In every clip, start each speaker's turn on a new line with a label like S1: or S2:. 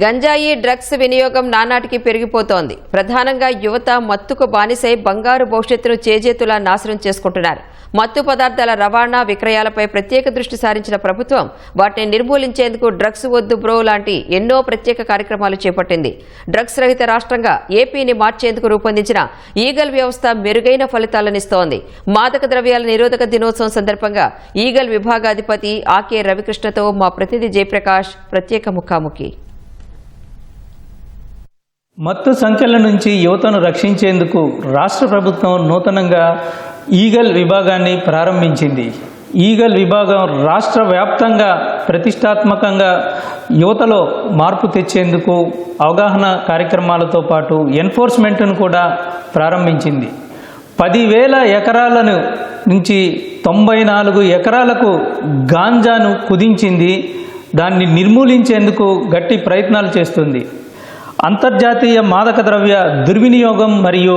S1: గంజాయి డ్రగ్స్ వినియోగం నానాటికి పెరిగిపోతోంది. ప్రధానంగా యువత మత్తుకు బానిసై బంగారు భవిష్యత్తును చేజేతులా నాశనం చేసుకుంటున్నారు. మత్తు పదార్థాల రవాణా విక్రయాలపై ప్రత్యేక దృష్టి సారించిన ప్రభుత్వం వాటిని నిర్మూలించేందుకు డ్రగ్స్ వద్దు బ్రో లాంటి ఎన్నో ప్రత్యేక కార్యక్రమాలు చేపట్టింది. డ్రగ్స్ రహిత రాష్ట్రంగా ఏపీని మార్చేందుకు రూపొందించిన ఈగల్ వ్యవస్థ మెరుగైన ఫలితాలనిస్తోంది. మాదక ద్రవ్యాల నిరోధక దినోత్సవం సందర్భంగా ఈగల్ విభాగాధిపతి ఆకే రవికృష్ణతో మా ప్రతినిధి జయప్రకాష్ ప్రత్యేక ముఖాముఖి.
S2: మత్తు సంఖ్యల నుంచి యువతను రక్షించేందుకు రాష్ట్ర ప్రభుత్వం నూతనంగా ఈగల్ విభాగాన్ని ప్రారంభించింది. ఈగల్ విభాగం రాష్ట్ర వ్యాప్తంగా ప్రతిష్టాత్మకంగా యువతలో మార్పు తెచ్చేందుకు అవగాహన కార్యక్రమాలతో పాటు ఎన్ఫోర్స్మెంట్ను కూడా ప్రారంభించింది. పదివేల ఎకరాలను నుంచి తొంభై నాలుగు ఎకరాలకు గాంజాను కుదించింది. దాన్ని నిర్మూలించేందుకు గట్టి ప్రయత్నాలు చేస్తుంది. అంతర్జాతీయ మాదక ద్రవ్య దుర్వినియోగం మరియు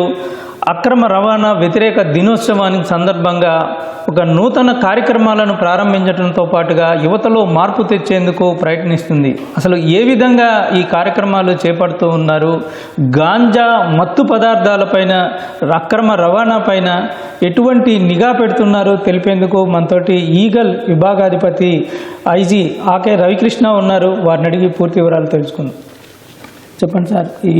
S2: అక్రమ రవాణా వ్యతిరేక దినోత్సవానికి సందర్భంగా ఒక నూతన కార్యక్రమాలను ప్రారంభించడంతో పాటుగా యువతలో మార్పు తెచ్చేందుకు ప్రయత్నిస్తుంది. అసలు ఏ విధంగా ఈ కార్యక్రమాలు చేపడుతూ ఉన్నారు? గాంజా మత్తు పదార్థాలపైన అక్రమ రవాణా పైన ఎటువంటి నిఘా పెడుతున్నారో తెలిపేందుకు మనతోటి ఈగల్ విభాగాధిపతి ఐజీ ఆకే రవికృష్ణ ఉన్నారు. వారిని అడిగి పూర్తి వివరాలు తెలుసుకుందాం. చెప్పండి సార్ ఈ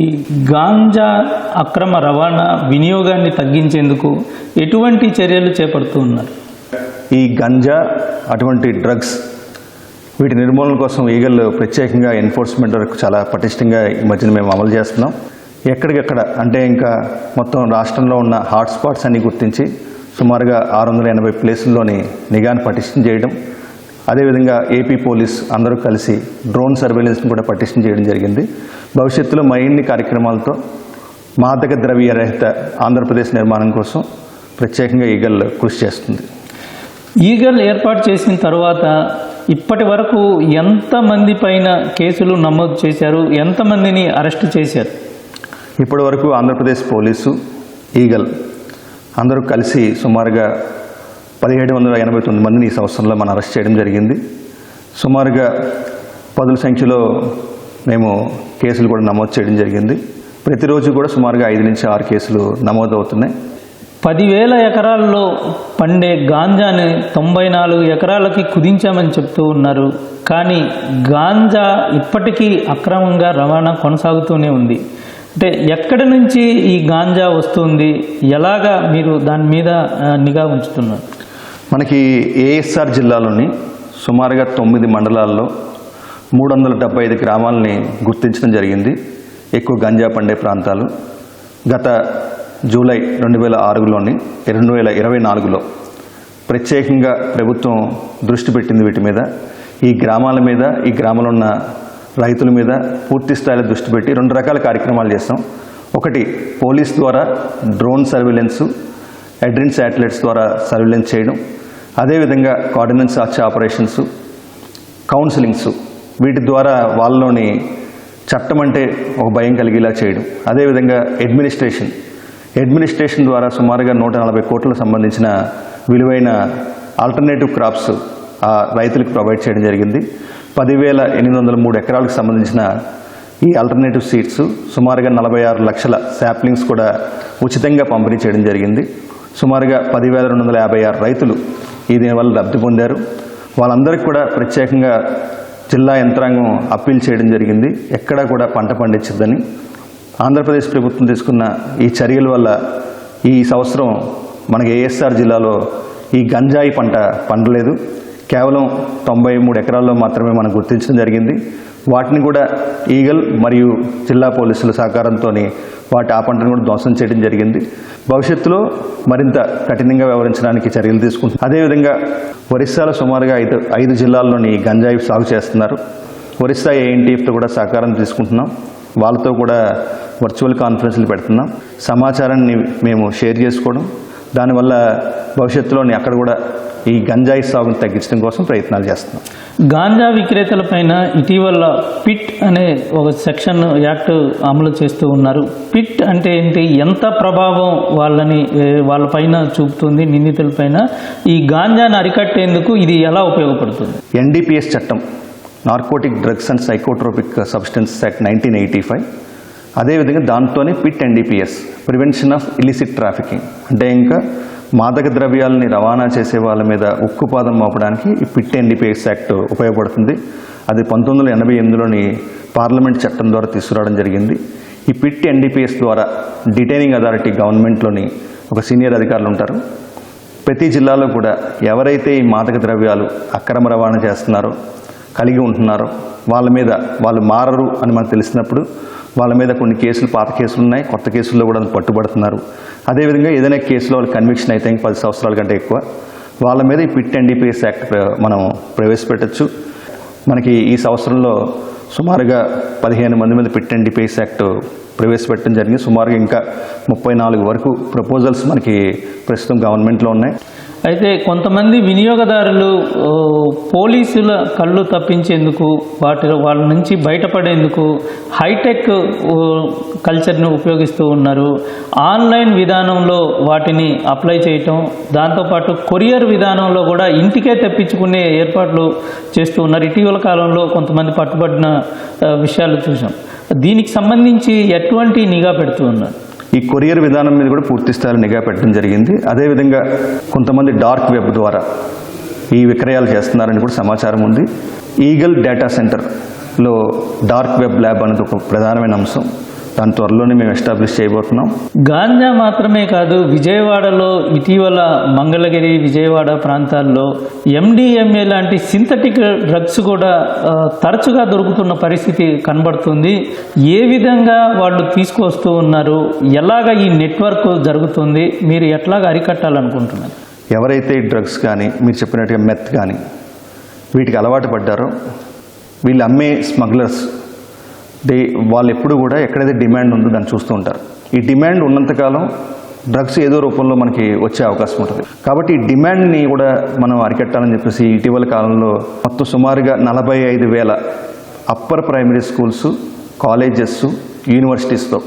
S2: గాంజా అక్రమ రవాణా వినియోగాన్ని తగ్గించేందుకు ఎటువంటి చర్యలు చేపడుతూ ఉన్నారు?
S3: ఈ గంజా అటువంటి డ్రగ్స్ వీటి నిర్మూలన కోసం ఈగల్ ప్రత్యేకంగా ఎన్ఫోర్స్మెంట్ వరకు చాలా పటిష్టంగా ఈ మధ్యన మేము అమలు చేస్తున్నాం. ఎక్కడికెక్కడ అంటే ఇంకా మొత్తం రాష్ట్రంలో ఉన్న హాట్స్పాట్స్ అన్ని గుర్తించి సుమారుగా ఆరు వందల ఎనభై ప్లేసుల్లోని నిఘాను పటిష్టం చేయడం అదేవిధంగా ఏపీ పోలీస్ అందరూ కలిసి డ్రోన్ సర్వేలెన్స్ని కూడా పటిష్టం చేయడం జరిగింది. భవిష్యత్తులో మరిన్ని కార్యక్రమాలతో మాదక ద్రవ్య రహిత ఆంధ్రప్రదేశ్ నిర్మాణం కోసం ప్రత్యేకంగా ఈగల్ కృషి చేస్తుంది.
S2: ఈగల్ ఏర్పాటు చేసిన తర్వాత ఇప్పటి వరకు ఎంతమంది పైన కేసులు నమోదు చేశారు? ఎంతమందిని అరెస్ట్ చేశారు?
S3: ఇప్పటి వరకు ఆంధ్రప్రదేశ్ పోలీసు ఈగల్ అందరూ కలిసి సుమారుగా పదిహేడు వందల ఎనభై తొమ్మిది మందిని ఈ సంవత్సరంలో మనం అరెస్ట్ చేయడం జరిగింది. సుమారుగా పదుల సంఖ్యలో మేము కేసులు కూడా నమోదు చేయడం జరిగింది. ప్రతిరోజు కూడా సుమారుగా ఐదు నుంచి ఆరు కేసులు నమోదవుతున్నాయి.
S2: పదివేల ఎకరాల్లో పండే గాంజాని తొంభై నాలుగు ఎకరాలకి కుదించామని చెప్తూ ఉన్నారు. కానీ గాంజా ఇప్పటికీ అక్రమంగా రవాణా కొనసాగుతూనే ఉంది. అంటే ఎక్కడి నుంచి ఈ గాంజా వస్తుంది? ఎలాగా మీరు దాని మీద నిఘా ఉంచుతున్నారు?
S3: మనకి ఏఎస్ఆర్ జిల్లాలోని సుమారుగా తొమ్మిది మండలాల్లో మూడు వందల డెబ్బై ఐదు గ్రామాలని గుర్తించడం జరిగింది. ఎక్కువ గంజా పండే ప్రాంతాలు. గత జూలై రెండు వేల ఆరులోని రెండు వేల ఇరవై నాలుగులో ప్రత్యేకంగా ప్రభుత్వం దృష్టి పెట్టింది వీటి మీద. ఈ గ్రామాల మీద ఈ గ్రామంలో ఉన్న రైతుల మీద పూర్తి స్థాయిలో దృష్టి పెట్టి రెండు రకాల కార్యక్రమాలు చేస్తాం. ఒకటి పోలీస్ ద్వారా డ్రోన్ సర్వేలెన్సు అడ్రిన్ శాటిలైట్స్ ద్వారా సర్వేలెన్స్ చేయడం అదేవిధంగా కోఆర్డినెన్స్ సర్చ్ ఆపరేషన్స్ కౌన్సిలింగ్స్ వీటి ద్వారా వాళ్ళలోని చట్టం అంటే ఒక భయం కలిగేలా చేయడం. అదేవిధంగా అడ్మినిస్ట్రేషన్. అడ్మినిస్ట్రేషన్ ద్వారా సుమారుగా నూట నలభై కోట్లకు సంబంధించిన విలువైన ఆల్టర్నేటివ్ క్రాప్స్ ఆ రైతులకు ప్రొవైడ్ చేయడం జరిగింది. పదివేల ఎనిమిది వందల మూడు ఎకరాలకు సంబంధించిన ఈ ఆల్టర్నేటివ్ సీడ్స్ సుమారుగా నలభై ఆరు లక్షల శాప్లింగ్స్ కూడా ఉచితంగా పంపిణీ చేయడం జరిగింది. సుమారుగా పదివేల రెండు వందల యాభై ఆరు రైతులు ఈ దీనివల్ల లబ్ధి పొందారు. వాళ్ళందరికీ కూడా ప్రత్యేకంగా జిల్లా యంత్రాంగం అప్పీల్ చేయడం జరిగింది. ఎక్కడా కూడా పంట పండించద్దని. ఆంధ్రప్రదేశ్ ప్రభుత్వం తీసుకున్న ఈ చర్యల వల్ల ఈ సంవత్సరం మనకి ఏఎస్ఆర్ జిల్లాలో ఈ గంజాయి పంట పండలేదు. కేవలం తొంభై మూడు ఎకరాల్లో మాత్రమే మనం గుర్తించడం జరిగింది. వాటిని కూడా ఈగల్ మరియు జిల్లా పోలీసుల సహకారంతో వాటి ఆ పంటను కూడా ధ్వంసం చేయడం జరిగింది. భవిష్యత్తులో మరింత కఠినంగా వ్యవహరించడానికి చర్యలు తీసుకుంటుంది అదేవిధంగా ఒరిస్సాలో సుమారుగా ఐదు ఐదు జిల్లాల్లోని గంజాయి సాగు చేస్తున్నారు. ఒరిస్సా ఏఎన్టీఎఫ్తో కూడా సహకారం తీసుకుంటున్నాం. వాళ్ళతో కూడా వర్చువల్ కాన్ఫరెన్స్లు పెడుతున్నాం. సమాచారాన్ని మేము షేర్ చేసుకోవడం. దానివల్ల భవిష్యత్తులోని అక్కడ కూడా ఈ గంజాయి సాగును తగ్గించడం కోసం ప్రయత్నాలు చేస్తున్నాం.
S2: గాంజా విక్రేతలపైన ఇటీవల పిట్ అనే ఒక సెక్షన్ యాక్ట్ అమలు చేస్తూ ఉన్నారు. పిట్ అంటే ఏంటి? ఎంత ప్రభావం వాళ్ళని వాళ్ళపైన చూపుతుంది నిందితులపైన ఈ గాంజాను అరికట్టేందుకు ఇది ఎలా ఉపయోగపడుతుంది?
S3: ఎన్డీపీఎస్ చట్టం narcotic drugs and psychotropic substances act nineteen eighty five అదేవిధంగా దాంతోనే PIT NDPS prevention of illicit trafficking అంటే ఇంకా మాదక ద్రవ్యాలని రవాణా చేసే వాళ్ళ మీద ఉక్కుపాదం మోపడానికి ఈ పిట్ ఎన్డీపీఎస్ యాక్ట్ ఉపయోగపడుతుంది. అది పంతొమ్మిది వందల ఎనభై ఎనిమిదిలోని పార్లమెంట్ చట్టం ద్వారా తీసుకురావడం జరిగింది. ఈ పిట్ ఎన్డీపీఎస్ ద్వారా డిటైనింగ్ అథారిటీ గవర్నమెంట్లోని ఒక సీనియర్ అధికారులు ఉంటారు. ప్రతి జిల్లాలో కూడా ఎవరైతే ఈ మాదక ద్రవ్యాలు అక్రమ రవాణా చేస్తున్నారో కలిగి ఉంటున్నారో వాళ్ళ మీద వాళ్ళు మారరు అని మనకు తెలిసినప్పుడు వాళ్ళ మీద కొన్ని కేసులు పాత కేసులు ఉన్నాయి. కొత్త కేసుల్లో కూడా పట్టుబడుతున్నారు. అదేవిధంగా ఏదైనా కేసులో వాళ్ళు కన్విక్షన్ అయితే ఇంక పది సంవత్సరాల కంటే ఎక్కువ. వాళ్ళ మీద ఈ పిట్ ఎన్డీపీఎస్ యాక్ట్ మనం ప్రవేశపెట్టచ్చు. మనకి ఈ సంవత్సరంలో సుమారుగా పదిహేను మంది మీద పిట్ ఎన్డీపీఎస్ యాక్ట్ ప్రవేశపెట్టడం జరిగింది. సుమారుగా ఇంకా ముప్పై నాలుగు వరకు ప్రపోజల్స్ మనకి ప్రస్తుతం గవర్నమెంట్లో ఉన్నాయి.
S2: అయితే కొంతమంది వినియోగదారులు పోలీసుల కళ్ళు తప్పించేందుకు వాటి వాళ్ళ నుంచి బయటపడేందుకు హైటెక్ కల్చర్ను ఉపయోగిస్తూ ఉన్నారు. ఆన్లైన్ విధానంలో వాటిని అప్లై చేయటం దాంతోపాటు కొరియర్ విధానంలో కూడా ఇంటికే తెప్పించుకునే ఏర్పాట్లు చేస్తూ ఉన్నారు. ఇటీవల కాలంలో కొంతమంది పట్టుబడిన విషయాలు చూసాం. దీనికి సంబంధించి ఎటువంటి నిఘా పెడుతూ ఉన్నారు?
S3: ఈ కొరియర్ విధానం మీద కూడా పూర్తి స్థాయిలో నిఘా పెట్టడం జరిగింది. అదేవిధంగా కొంతమంది డార్క్ వెబ్ ద్వారా ఈ విక్రయాలు చేస్తున్నారని కూడా సమాచారం ఉంది. ఈగల్ డేటా సెంటర్లో డార్క్ వెబ్ ల్యాబ్ అనేది ఒక ప్రధానమైన అంశం. దాని త్వరలోనే మేము ఎస్టాబ్లిష్ చేయబోతున్నాం.
S2: గాంజా మాత్రమే కాదు విజయవాడలో ఇటీవల మంగళగిరి విజయవాడ ప్రాంతాల్లో ఎండిఎంఏ లాంటి సింథటిక్ డ్రగ్స్ కూడా తరచుగా దొరుకుతున్న పరిస్థితి కనబడుతుంది. ఏ విధంగా వాళ్ళు తీసుకొస్తూ ఉన్నారు? ఎలాగ ఈ నెట్వర్క్ జరుగుతుంది? మీరు ఎట్లాగ అరికట్టాలనుకుంటున్నారు?
S3: ఎవరైతే ఈ డ్రగ్స్ కానీ మీరు చెప్పినట్టుగా మెత్ కానీ వీటికి అలవాటు పడ్డారో వీళ్ళు అమ్మే స్మగ్లర్స్ దే వాళ్ళు ఎప్పుడు కూడా ఎక్కడైతే డిమాండ్ ఉందో దాన్ని చూస్తూ ఉంటారు. ఈ డిమాండ్ ఉన్నంతకాలం డ్రగ్స్ ఏదో రూపంలో మనకి వచ్చే అవకాశం ఉంటుంది. కాబట్టి ఈ డిమాండ్ని కూడా మనం అరికట్టాలని చెప్పేసి ఇటీవల కాలంలో మొత్తం సుమారుగా నలభై ఐదు వేల అప్పర్ ప్రైమరీ స్కూల్స్ కాలేజెస్ యూనివర్సిటీస్తో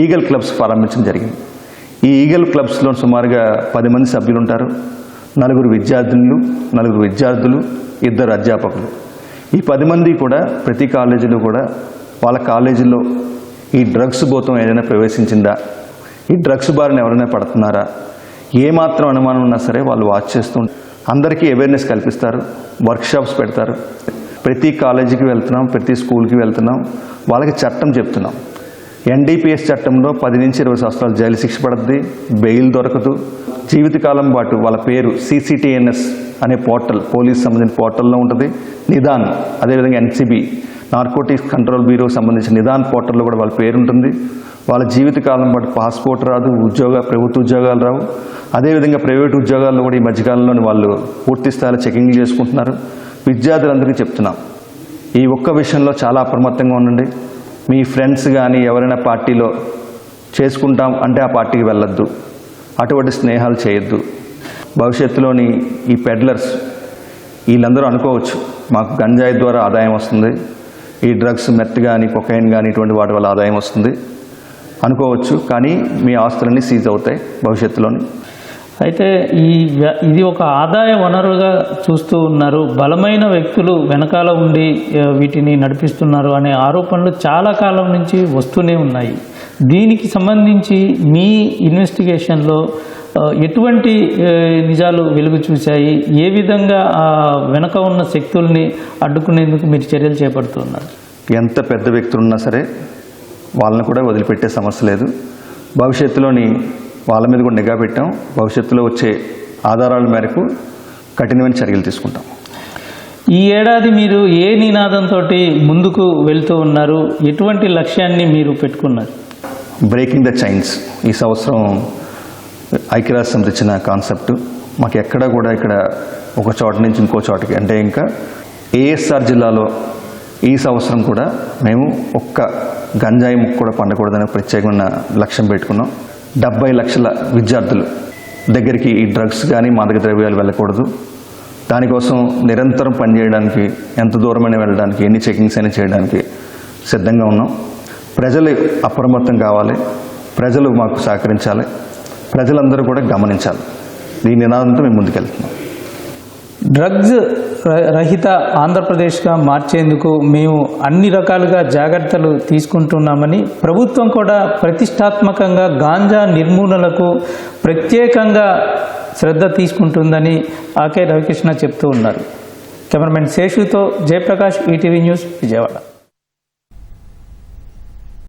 S3: ఈగల్ క్లబ్స్ ప్రారంభించడం జరిగింది. ఈ ఈగల్ క్లబ్స్లో సుమారుగా పది మంది సభ్యులు ఉంటారు. నలుగురు విద్యార్థినులు నలుగురు విద్యార్థులు ఇద్దరు అధ్యాపకులు. ఈ పది మంది కూడా ప్రతి కాలేజీలో కూడా వాళ్ళ కాలేజీలో ఈ డ్రగ్స్ భూతం ఏదైనా ప్రవేశించిందా? ఈ డ్రగ్స్ బారిన ఎవరైనా పడుతున్నారా? ఏమాత్రం అనుమానం ఉన్నా సరే వాళ్ళు వాచ్ చేస్తూ అందరికీ అవేర్నెస్ కల్పిస్తారు వర్క్షాప్స్ పెడతారు. ప్రతి కాలేజీకి వెళ్తున్నాం ప్రతి స్కూల్కి వెళ్తున్నాం వాళ్ళకి చట్టం చెప్తున్నాం. ఎన్డీపీఎస్ చట్టంలో పది నుంచి ఇరవై సంవత్సరాలు జైలు శిక్ష పడుతుంది బెయిల్ దొరకదు. జీవితకాలం పాటు వాళ్ళ పేరు సిసిటిఎన్ఎస్ అనే పోర్టల్ పోలీస్ సంబంధించిన పోర్టల్లో ఉంటుంది. నిదాన్ అదేవిధంగా ఎన్సిబి నార్కోటిక్స్ కంట్రోల్ బ్యూరోకి సంబంధించిన నిదాన్ పోర్టల్లో కూడా వాళ్ళ పేరు ఉంటుంది వాళ్ళ జీవితకాలం పాటు పాస్పోర్ట్ రాదు ఉద్యోగ ప్రభుత్వ ఉద్యోగాలు రావు. అదేవిధంగా ప్రైవేట్ ఉద్యోగాల్లో కూడా ఈ మధ్యకాలంలో వాళ్ళు పూర్తి స్థాయిలో చెకింగ్ చేసుకుంటున్నారు. విద్యార్థులందరికీ చెప్తున్నాం. ఈ ఒక్క విషయంలో చాలా అప్రమత్తంగా ఉండండి. మీ ఫ్రెండ్స్ కానీ ఎవరైనా పార్టీలో చేసుకుంటాం అంటే ఆ పార్టీకి వెళ్ళొద్దు. అటువంటి స్నేహాలు చేయొద్దు. భవిష్యత్తులోని ఈ పెడ్లర్స్ వీళ్ళందరూ అనుకోవచ్చు మాకు గంజాయి ద్వారా ఆదాయం వస్తుంది. ఈ డ్రగ్స్ మెత్ కానీ కొకైన్ కానీ ఇటువంటి వాటి వల్ల ఆదాయం వస్తుంది. అనుకోవచ్చు కానీ మీ ఆస్తులన్నీ సీజ్ అవుతాయి భవిష్యత్తులోని.
S2: అయితే ఈ ఇది ఒక ఆదాయ వనరుగా చూస్తూ ఉన్నారు. బలమైన వ్యక్తులు వెనకాల ఉండి వీటిని నడిపిస్తున్నారు అనే ఆరోపణలు చాలా కాలం నుంచి వస్తూనే ఉన్నాయి. దీనికి సంబంధించి మీ ఇన్వెస్టిగేషన్లో ఎటువంటి నిజాలు వెలుగు చూశాయి? ఏ విధంగా వెనక ఉన్న శక్తుల్ని అడ్డుకునేందుకు మీరు చర్యలు చేపడుతున్నారు?
S3: ఎంత పెద్ద వ్యక్తులు ఉన్నా సరే వాళ్ళని కూడా వదిలిపెట్టే సమస్య లేదు. భవిష్యత్తులోని వాళ్ళ మీద కూడా నిఘా పెట్టాం. భవిష్యత్తులో వచ్చే ఆధారాల మేరకు కఠినమైన చర్యలు తీసుకుంటాం.
S2: ఈ ఏడాది మీరు ఏ నినాదంతో ముందుకు వెళ్తూ ఉన్నారు? ఎటువంటి లక్ష్యాన్ని మీరు పెట్టుకున్నారు?
S3: బ్రేకింగ్ ద చైన్స్ ఈ సంవత్సరం ఐక్యరాజ్య సమితి ఇచ్చిన కాన్సెప్ట్. మాకు ఎక్కడ కూడా ఇక్కడ ఒక చోట నుంచి ఇంకో చోటకి. అంటే ఇంకా ఏఎస్ఆర్ జిల్లాలో ఈ సంవత్సరం కూడా మేము ఒక్క గంజాయి ముక్క కూడా పండకూడదని ప్రత్యేకమైన లక్ష్యం పెట్టుకున్నాం. డెబ్బై లక్షల విద్యార్థులు దగ్గరికి ఈ డ్రగ్స్ కానీ మాదక ద్రవ్యాలు వెళ్ళకూడదు. దానికోసం నిరంతరం పనిచేయడానికి ఎంత దూరమైనా వెళ్ళడానికి ఎన్ని చెకింగ్స్ అయినా చేయడానికి సిద్ధంగా ఉన్నాం. ప్రజలు అప్రమత్తం కావాలి. ప్రజలు మాకు సహకరించాలి. ప్రజలందరూ కూడా గమనించాలి. దీని నినాదంతో మేము ముందుకెళ్తున్నాం.
S2: డ్రగ్స్ రహిత ఆంధ్రప్రదేశ్గా మార్చేందుకు మేము అన్ని రకాలుగా జాగ్రత్తలు తీసుకుంటున్నామని ప్రభుత్వం కూడా ప్రతిష్టాత్మకంగా గాంజా నిర్మూలనకు ప్రత్యేకంగా శ్రద్ధ తీసుకుంటుందని ఆకే రవికృష్ణ చెప్తూ ఉన్నారు. కెమెరామెన్ శేషుతో జయప్రకాష్ ఈటీవీ న్యూస్ విజయవాడ.